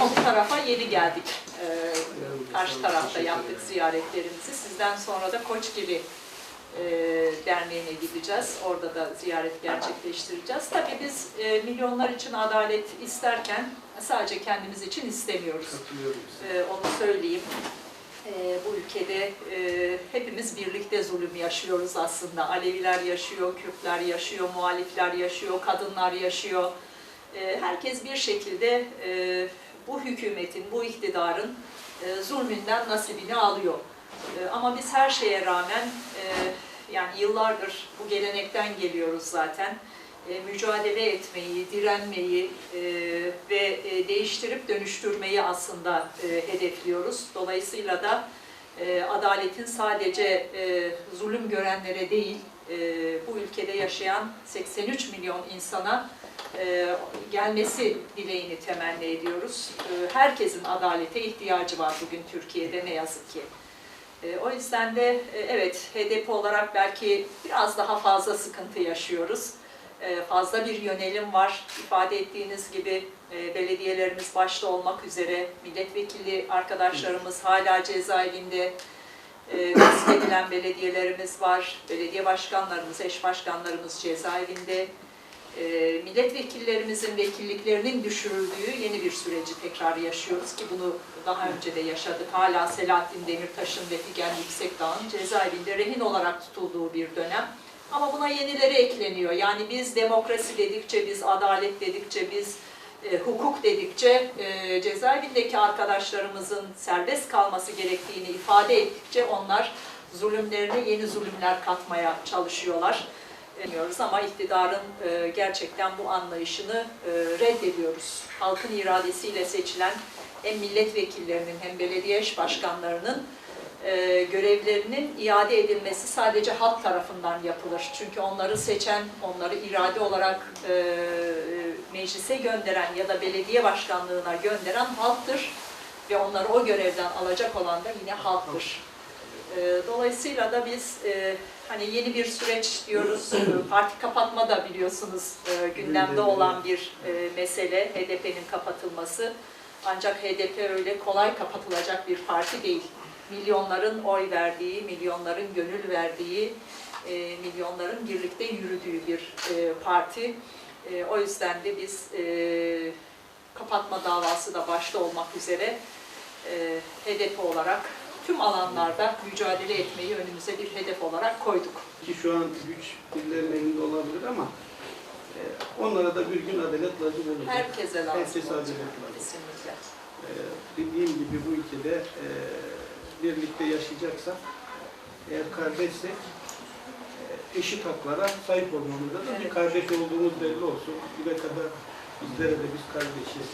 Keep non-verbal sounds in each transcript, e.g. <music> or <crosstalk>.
bu tarafa yeni geldik. Ee, karşı tarafta yaptık ziyaretlerimizi. Sizden sonra da Koçgili e, Derneği'ne gideceğiz. Orada da ziyaret gerçekleştireceğiz. Tabii biz e, milyonlar için adalet isterken sadece kendimiz için istemiyoruz. Ee, onu söyleyeyim. Ee, bu ülkede e, hepimiz birlikte zulüm yaşıyoruz aslında. Aleviler yaşıyor, Kürtler yaşıyor, muhalifler yaşıyor, kadınlar yaşıyor. Herkes bir şekilde e, bu hükümetin, bu iktidarın e, zulmünden nasibini alıyor. E, ama biz her şeye rağmen, e, yani yıllardır bu gelenekten geliyoruz zaten e, mücadele etmeyi, direnmeyi e, ve e, değiştirip dönüştürmeyi aslında e, hedefliyoruz. Dolayısıyla da e, adaletin sadece e, zulüm görenlere değil, e, bu ülkede yaşayan 83 milyon insana e, gelmesi dileğini temenni ediyoruz. E, herkesin adalete ihtiyacı var bugün Türkiye'de ne yazık ki. E, O yüzden de evet HDP olarak belki biraz daha fazla sıkıntı yaşıyoruz. E, Fazla bir yönelim var. İfade ettiğiniz gibi e, belediyelerimiz başta olmak üzere milletvekili arkadaşlarımız hala cezaevinde e, gasp edilen belediyelerimiz var. Belediye başkanlarımız, eş başkanlarımız cezaevinde. E, Milletvekillerimizin vekilliklerinin düşürüldüğü yeni bir süreci tekrar yaşıyoruz ki bunu daha önce de yaşadık. Hala Selahattin Demirtaş'ın ve Figen Yüksekdağ'ın cezaevinde rehin olarak tutulduğu bir dönem. Ama buna yenileri ekleniyor. Yani biz demokrasi dedikçe, biz adalet dedikçe, biz e, hukuk dedikçe e, cezaevindeki arkadaşlarımızın serbest kalması gerektiğini ifade ettikçe onlar zulümlerine yeni zulümler katmaya çalışıyorlar. Bilmiyoruz ama iktidarın e, gerçekten bu anlayışını e, reddediyoruz. Halkın iradesiyle seçilen hem milletvekillerinin hem belediye başkanlarının e, görevlerinin iade edilmesi sadece halk tarafından yapılır. Çünkü onları seçen, onları irade olarak e, meclise gönderen ya da belediye başkanlığına gönderen halktır ve onları o görevden alacak olan da yine halktır. E, dolayısıyla da biz e, hani yeni bir süreç diyoruz, <clears throat> parti kapatma da biliyorsunuz e, gündemde olan bir e, mesele, HDP'nin kapatılması. Ancak HDP öyle kolay kapatılacak bir parti değil milyonların oy verdiği, milyonların gönül verdiği, e, milyonların birlikte yürüdüğü bir e, parti. E, o yüzden de biz e, kapatma davası da başta olmak üzere e, hedef olarak tüm alanlarda mücadele etmeyi önümüze bir hedef olarak koyduk. Ki şu an güç birilerinin elinde olabilir ama e, onlara da bir gün adalet lazım olacak. Herkese lazım Herkese olacak. adalet lazım. Kesinlikle. E, dediğim gibi bu ülkede e, birlikte yaşayacaksak, eğer kardeşsek e, eşit haklara sahip olmamızda da bir Evet. kardeş olduğumuz belli olsun. Bugüne kadar bizlere de biz kardeşiz.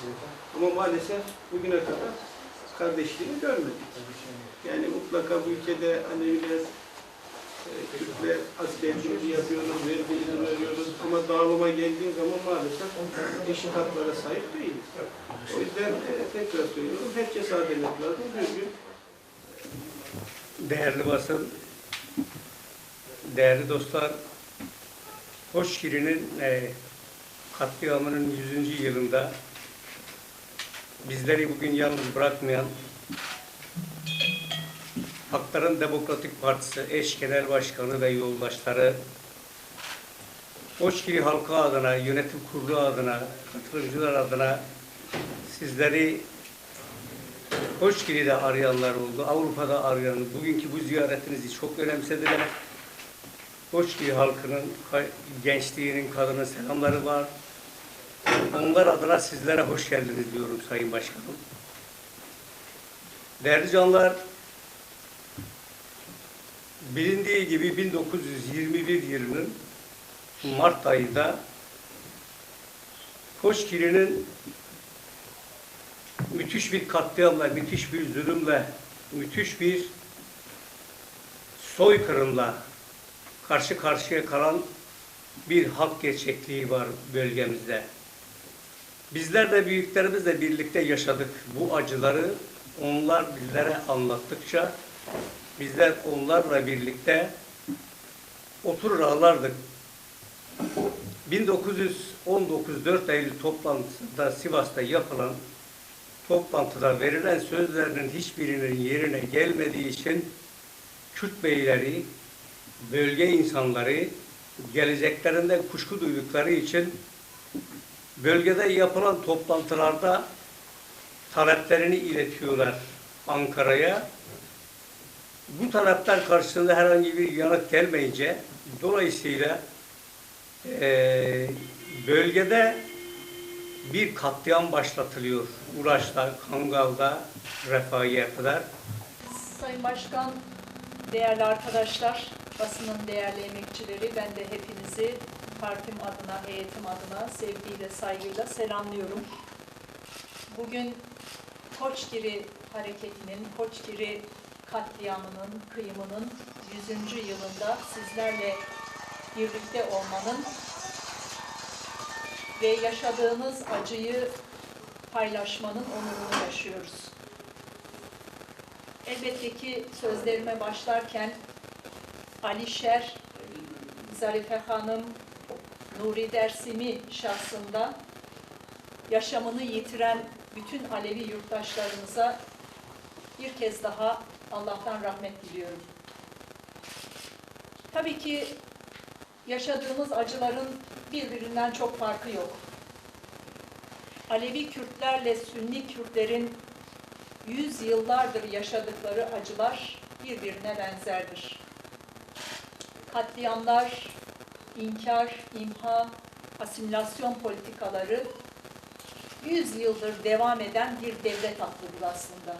Ama maalesef bugüne kadar kardeşliğini görmedik. Yani mutlaka bu ülkede Aleviler, e, Kürtler askerliğimizi yapıyoruz, vergimizi veriyoruz ama dağılıma geldiği zaman maalesef eşit haklara sahip değiliz. O yüzden e, tekrar söylüyorum, herkes adalet lazım. Bir gün Değerli basın, değerli dostlar, Hoşgiri'nin e, katliamının 100. yılında bizleri bugün yalnız bırakmayan Hakların Demokratik Partisi eş genel başkanı ve yoldaşları Hoşgiri halkı adına, yönetim kurulu adına, katılımcılar adına sizleri Hoşgiri'de arayanlar oldu, Avrupa'da arayan, bugünkü bu ziyaretinizi çok önemsediler. Hoşgiri halkının, gençliğinin, kadının selamları var. Onlar adına sizlere hoş geldiniz diyorum Sayın Başkanım. Değerli canlar, bilindiği gibi 1921 yılının Mart ayında Hoşgiri'nin müthiş bir katliamla, müthiş bir zulümle, müthiş bir soykırımla karşı karşıya kalan bir halk gerçekliği var bölgemizde. Bizler de büyüklerimizle birlikte yaşadık bu acıları. Onlar bizlere anlattıkça bizler onlarla birlikte oturur ağlardık. 1919 4 Eylül toplantısında Sivas'ta yapılan toplantıda verilen sözlerinin hiçbirinin yerine gelmediği için Kürt beyleri, bölge insanları geleceklerinden kuşku duydukları için bölgede yapılan toplantılarda taleplerini iletiyorlar Ankara'ya. Bu talepler karşısında herhangi bir yanıt gelmeyince dolayısıyla eee, bölgede bir katliam başlatılıyor. Uraç'ta, Kangal'da, Refahiye kadar. Sayın Başkan, değerli arkadaşlar, basının değerli emekçileri, ben de hepinizi partim adına, heyetim adına sevgiyle, saygıyla selamlıyorum. Bugün Koçgiri Hareketi'nin, Koçgiri katliamının, kıyımının 100. yılında sizlerle birlikte olmanın ve yaşadığınız acıyı paylaşmanın onurunu yaşıyoruz. Elbette ki sözlerime başlarken Alişer, Zarife Hanım, Nuri Dersimi şahsında yaşamını yitiren bütün Alevi yurttaşlarımıza bir kez daha Allah'tan rahmet diliyorum. Tabii ki yaşadığımız acıların birbirinden çok farkı yok. Alevi Kürtlerle Sünni Kürtlerin yüz yıllardır yaşadıkları acılar birbirine benzerdir. Katliamlar, inkar, imha, asimilasyon politikaları yüz yıldır devam eden bir devlet aklıdır aslında.